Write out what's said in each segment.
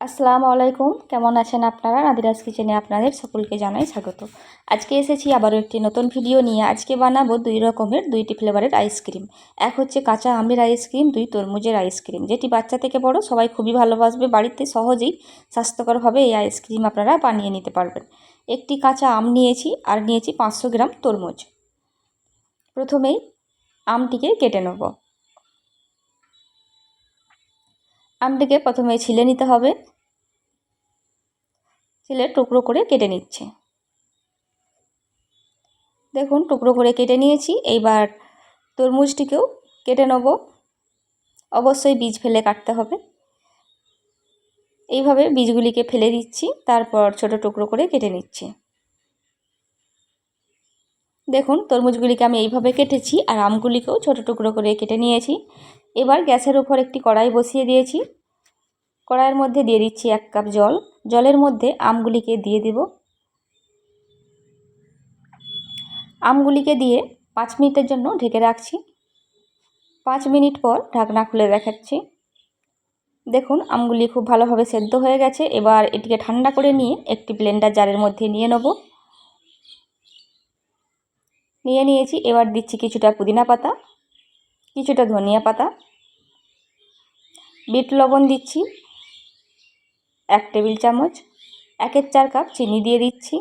আসসালামু আলাইকুম। কেমন আছেন আপনারা? নাদিরাজ কিচেনে আপনাদের সকলকে জানাই স্বাগত। আজকে এসেছি আবারও একটি নতুন ভিডিও নিয়ে। আজকে বানাবো দুই রকমের, দুইটি ফ্লেভারের আইসক্রিম এক হচ্ছে কাঁচা আমের আইসক্রিম দুই তরমুজের আইসক্রিম যেটি বাচ্চা থেকে বড়, সবাই খুবই ভালোবাসবে। বাড়িতে সহজেই স্বাস্থ্যকরভাবে এই আইসক্রিম আপনারা বানিয়ে নিতে পারবেন। একটি কাঁচা আম নিয়েছি, আর নিয়েছি পাঁচশো গ্রাম তরমুজ। প্রথমেই আমটিকে কেটে নেব। আমটিকে প্রথমে ছিলে নিতে হবে। ছিলে টুকরো করে কেটে নিচ্ছে। দেখুন, টুকরো করে কেটে নিয়েছি। এইবার তরমুজটিকেও কেটে নেব। অবশ্যই বীজ ফেলে কাটতে হবে। এইভাবে বীজগুলিকে ফেলে দিচ্ছি, তারপর ছোট টুকরো করে কেটে নিচ্ছি। দেখুন, তরমুজগুলিকে আমি এইভাবে কেটেছি আর আমগুলিকেও ছোট টুকরো করে কেটে নিয়েছি। এবার গ্যাসের উপর একটি কড়াই বসিয়ে দিয়েছি। কড়াইয়ের মধ্যে দিয়ে দিচ্ছি এক কাপ জল। জলের মধ্যে আমগুলিকে দিয়ে দিব। আমগুলিকে দিয়ে পাঁচ মিনিটের জন্য ঢেকে রাখছি। পাঁচ মিনিট পর ঢাকনা খুলে দেখাচ্ছি। দেখুন, আমগুলি খুব ভালোভাবে সেদ্ধ হয়ে গেছে। এবার এটিকে ঠান্ডা করে নিয়ে একটি ব্লেন্ডার জারের মধ্যে নিয়ে নেব। নিয়ে নিয়েছি। এবার দিচ্ছি কিছুটা পুদিনা পাতা। কিছুটা ধনিয়া পাতা, বিট লবণ দিচ্ছি, এক টেবিল চামচ, একের চার কাপ চিনি দিয়ে দিচ্ছি,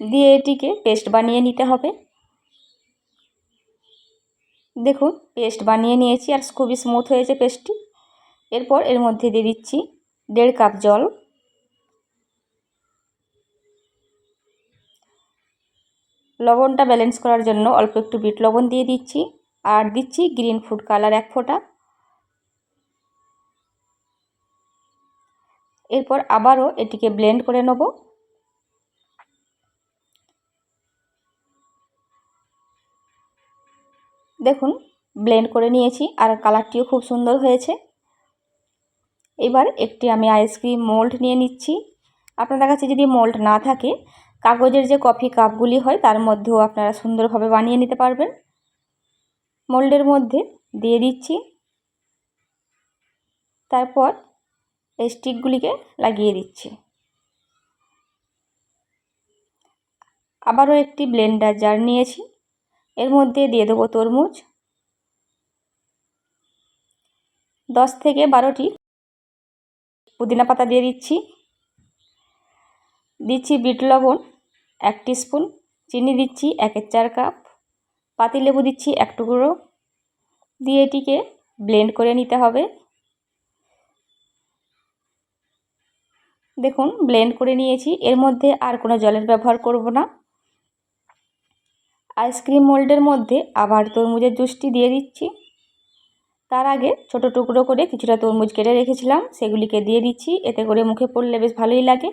দিয়ে এটিকে পেস্ট বানিয়ে নিতে হবে। দেখুন, পেস্ট বানিয়ে নিয়েছি আর খুবই স্মুথ হয়েছে পেস্টটি। এরপর এর মধ্যে দিয়ে দিচ্ছি দেড় কাপ জল। লবণটা ব্যালেন্স করার জন্য অল্প একটু বিট লবণ দিয়ে দিচ্ছি। আর দিচ্ছি গ্রিন ফুড কালার এক ফোঁটা। এরপর আবারও এটিকে ব্লেন্ড করে নেব। দেখুন ব্লেন্ড করে নিয়েছি আর কালারটিও খুব সুন্দর হয়েছে। এবার একটি আমি আইসক্রিম মোল্ড নিয়ে নিচ্ছি। আপনাদের কাছে যদি মোল্ড না থাকে, কাগজের যে কফি কাপগুলি হয়, তার মধ্যেও আপনারা সুন্দরভাবে বানিয়ে নিতে পারবেন। মোল্ডের মধ্যে দিয়ে দিচ্ছি। তারপর এই স্টিকগুলিকে লাগিয়ে দিচ্ছি। আবারও একটি ব্লেন্ডার জার নিয়েছি। এর মধ্যে দিয়ে দেবো তরমুজ। দশ থেকে বারোটি পুদিনা পাতা দিয়ে দিচ্ছি। দিচ্ছি বিট লবণ, এক স্পুন চিনি দিচ্ছি, একের চার কাপ। পাতিলেবু দিচ্ছি এক টুকরো। দিয়ে এটিকে ব্লেন্ড করে নিতে হবে। দেখুন ব্লেন্ড করে নিয়েছি। এর মধ্যে আর কোনো জলের ব্যবহার করব না। আইসক্রিম মোল্ডের মধ্যে আবার তরমুজের জুসটি দিয়ে দিচ্ছি। তার আগে ছোট টুকরো করে কিছুটা তরমুজ কেটে রেখেছিলাম। সেগুলিকে দিয়ে দিচ্ছি। এতে করে মুখে পড়লে বেশ ভালোই লাগে।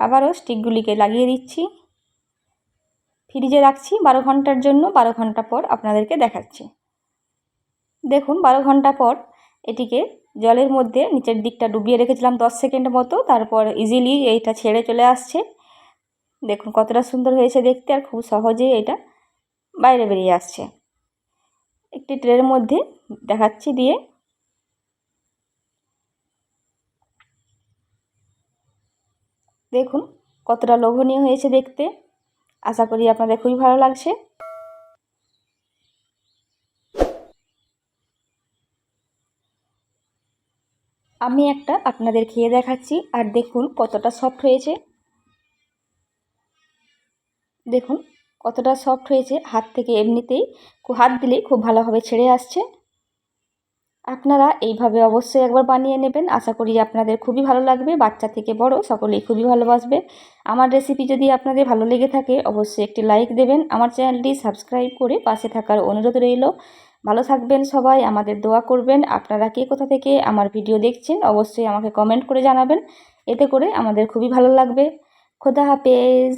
আবারও স্টিকগুলিকে লাগিয়ে দিচ্ছি। ফ্রিজে রাখছি বারো ঘণ্টার জন্য, বারো ঘণ্টা পর আপনাদেরকে দেখাচ্ছি। দেখুন, বারো ঘণ্টা পর এটিকে জলের মধ্যে নিচের দিকটা ডুবিয়ে রেখেছিলাম দশ সেকেন্ড মতো, তারপর ইজিলি এইটা ছেড়ে চলে আসছে। দেখুন, কতটা সুন্দর হয়েছে দেখতে আর খুব সহজেই এটা বাইরে বেরিয়ে আসছে। একটি ট্রের মধ্যে দেখাচ্ছি দিয়ে দেখুন, কতটা লোভনীয় হয়েছে দেখতে। আশা করি আপনাদের খুবই ভালো লাগছে। আমি একটা আপনাদের খেয়ে দেখাচ্ছি, আর দেখুন কতটা সফট হয়েছে। দেখুন, কতটা সফট হয়েছে। হাত থেকে এমনিতেই, হাত দিলেই খুব ভালোভাবে ছেড়ে আসছে। আপনারা এইভাবে অবশ্যই একবার বানিয়ে নেবেন। আশা করি আপনাদের খুবই ভালো লাগবে। বাচ্চা থেকে বড় সকলেই খুবই ভালোবাসবে। আমার রেসিপি যদি আপনাদের ভালো লেগে থাকে, অবশ্যই একটি লাইক দেবেন। আমার চ্যানেলটি সাবস্ক্রাইব করে পাশে থাকার অনুরোধ রইল। ভালো থাকবেন সবাই, আমাদের দোয়া করবেন। আপনারা কে কোথা থেকে আমার ভিডিও দেখছেন, অবশ্যই আমাকে কমেন্ট করে জানাবেন। এতে করে আমাদের খুবই ভালো লাগবে। খোদা হাফেজ।